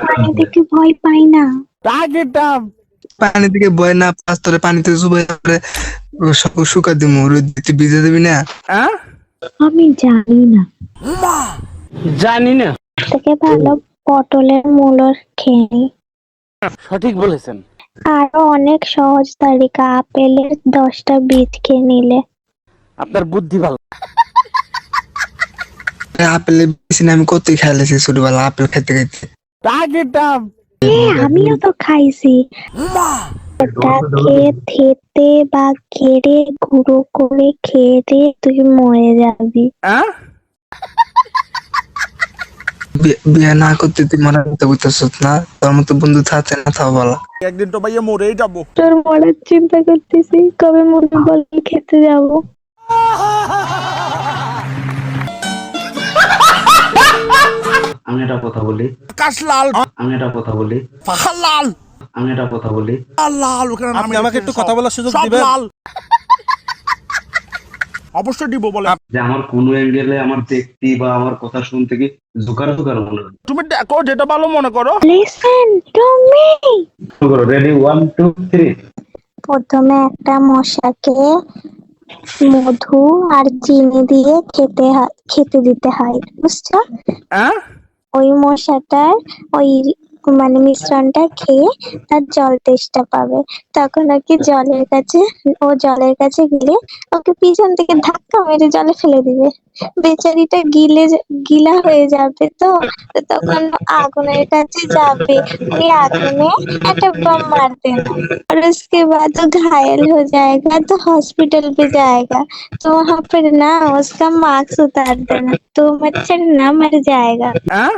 পানি দেখে ভয় পাই না। পানি থেকে বয় না চুবাই করে শুকা দিমু রোদ দিতে ভিজে দিবি না? আমি জানি না। জানি না। থেকে ভালো পটলের মূলো খেয়ে সঠিক বলেছেন। আরও অনেক সহজ তালিকা আপেলের দশটা বীজ খেয়ে নিলে। আপনার বুদ্ধি ভালো। আপেলের বেশি আমি কতই খাইলেছি ছোটবেলা আপেল খেতে খাইতে এ, আমিও তো খাইছি। ওটাকে থেতে বা কেড়ে গুঁড়ো করে খেয়ে দিয়ে তুই মরে যাবি। বিয়ে না করতে তুই মারা করতে বুঝতেছ না? তোর মতো বন্ধু থাকতে না থাও বলা। একদিন তো ভাইয়া মরেই যাব। তোর মরার চিন্তা করতেছি কবে মনে বল খেতে যাব। একটা কথা বলি। আকাশ লাল। আমি একটা কথা বলি। পাহাড় লাল। আমি একটা কথা বলি। লাল লাল ওখানে আপনি আমাকে একটু কথা বলার সুযোগ দিবেন? লাল। অবশ্যই দিব বলে। যে আমার কোন অ্যাঙ্গেলে আমার দেখতে বা আমার কথা শুনতে কি জোকার জোকার মনে হয়? তুমি দেখো যেটা ভালো মনে করো। লিসেন টু মি করো রেডি ওয়ান টু থ্রি প্রথমে একটা মশাকে মধু আর চিনি দিয়ে খেতে হয় খেতে দিতে হয় বুঝছ? ওই মশাটার ওই মানে মিশ্রণটা খেয়ে তার জল তেষ্টা পাবে তখন ওকে জলের কাছে ও জলের কাছে গেলে ওকে পিছন থেকে ধাক্কা মেরে জলে ফেলে দিবে বেচারিটা গিলে যা- গিলা হয়ে যাবে তো তো তখন আগুনের কাছে যাবে ওই আগুনে একটা बम मार देना और उसके बाद वो घायल हो जाएगा तो हॉस्पिटल पे जाएगा तो वहां पर ना उसका मार्क्स उतार देना तो मच्छर ना मर जाएगा আর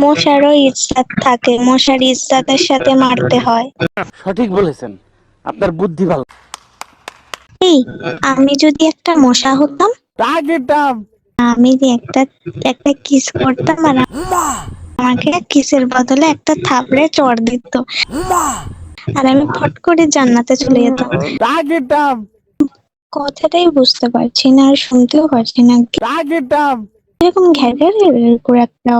মশারও ইজ্জত থাকে মশার ইজ্জতের সাথে মারতে হয়। সঠিক বলেছেন। আপনার বুদ্ধি ভালো। এই আমি যদি একটা মশা হতাম? আমি যে একটা একটা কিস করতাম আর আমাকে কিসের বদলে একটা থাপড়ে চড় দিত। আর আমি ফট করে জান্নাতে চলে যেতাম। কথাটাই বুঝতে পারছি না আর শুনতেও পারছি না। এরকম ঘ্যার করে একটা